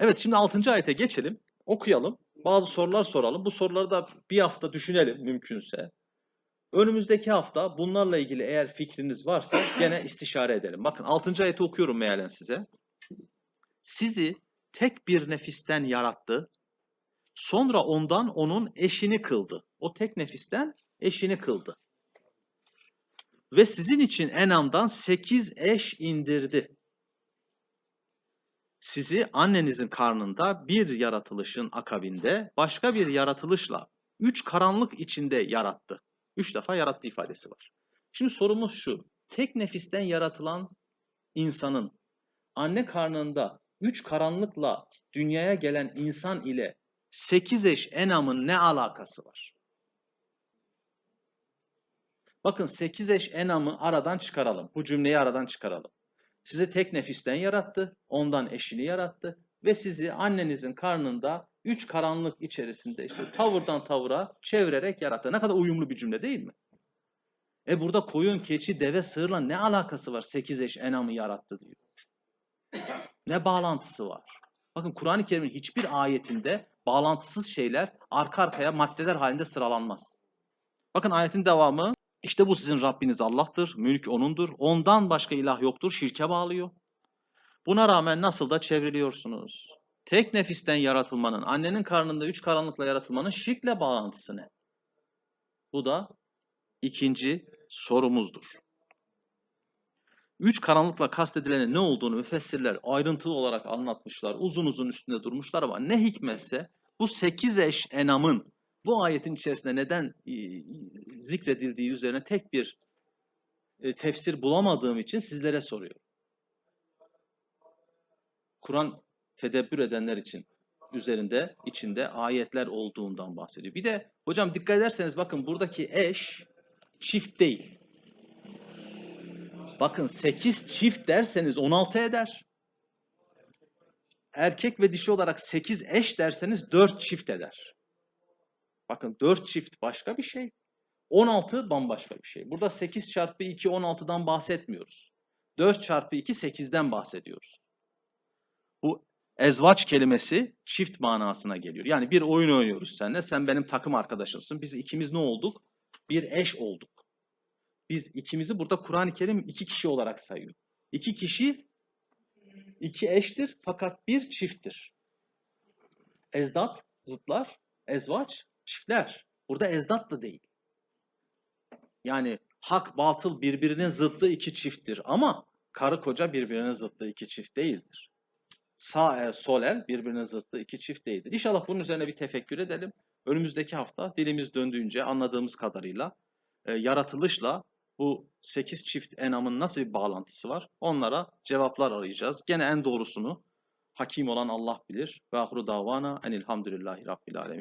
Evet şimdi 6. ayete geçelim. Okuyalım. Bazı sorular soralım. Bu soruları da bir hafta düşünelim mümkünse. Önümüzdeki hafta bunlarla ilgili eğer fikriniz varsa gene istişare edelim. Bakın 6. ayeti okuyorum mealen size. Sizi tek bir nefisten yarattı. Sonra ondan onun eşini kıldı. O tek nefisten eşini kıldı. Ve sizin için Enam'dan sekiz eş indirdi. Sizi annenizin karnında bir yaratılışın akabinde başka bir yaratılışla üç karanlık içinde yarattı. Üç defa yarattı ifadesi var. Şimdi sorumuz şu. Tek nefisten yaratılan insanın anne karnında üç karanlıkla dünyaya gelen insan ile sekiz eş Enam'ın ne alakası var? Bakın sekiz eş Enam'ı aradan çıkaralım. Bu cümleyi aradan çıkaralım. Sizi tek nefisten yarattı, ondan eşini yarattı ve sizi annenizin karnında üç karanlık içerisinde işte tavırdan tavıra çevirerek yarattı. Ne kadar uyumlu bir cümle değil mi? E burada koyun, keçi, deve, sığırla ne alakası var? Sekiz eş Enam'ı yarattı diyor. Ne bağlantısı var? Bakın Kur'an-ı Kerim'in hiçbir ayetinde bağlantısız şeyler arka arkaya maddeler halinde sıralanmaz. Bakın ayetin devamı işte bu sizin Rabbiniz Allah'tır, mülk O'nundur, ondan başka ilah yoktur, şirke bağlıyor. Buna rağmen nasıl da çevriliyorsunuz? Tek nefisten yaratılmanın, annenin karnında üç karanlıkla yaratılmanın şirkle bağlantısı ne? Bu da ikinci sorumuzdur. Üç karanlıkla kastedilenin ne olduğunu müfessirler ayrıntılı olarak anlatmışlar, uzun uzun üstünde durmuşlar ama ne hikmetse bu sekiz eş enamın bu ayetin içerisinde neden zikredildiği üzerine tek bir e, tefsir bulamadığım için sizlere soruyorum. Kur'an tedebbür edenler için üzerinde içinde ayetler olduğundan bahsediyor. Bir de hocam dikkat ederseniz bakın buradaki eş çift değil. Bakın 8 çift derseniz 16 eder. Erkek ve dişi olarak 8 eş derseniz 4 çift eder. Bakın 4 çift başka bir şey. 16 bambaşka bir şey. Burada 8 çarpı 2 16'dan bahsetmiyoruz. 4 çarpı 2 8'den bahsediyoruz. Bu ezvaç kelimesi çift manasına geliyor. Yani bir oyun oynuyoruz seninle. Sen benim takım arkadaşımsın. Biz ikimiz ne olduk? Bir eş olduk. Biz ikimizi burada Kur'an-ı Kerim iki kişi olarak sayıyor. İki kişi iki eştir fakat bir çifttir. Ezdat, zıtlar, ezvaç, çiftler. Burada ezdat da değil. Yani hak, batıl birbirinin zıttı iki çifttir ama karı koca birbirinin zıttı iki çift değildir. Sağ el, sol el birbirinin zıttı iki çift değildir. İnşallah bunun üzerine bir tefekkür edelim. Önümüzdeki hafta dilimiz döndüğünce anladığımız kadarıyla e, yaratılışla bu 8 çift enamın nasıl bir bağlantısı var? Onlara cevaplar arayacağız. Gene en doğrusunu hakim olan Allah bilir. Ve ahru davana enilhamdülillahi rabbil alemin.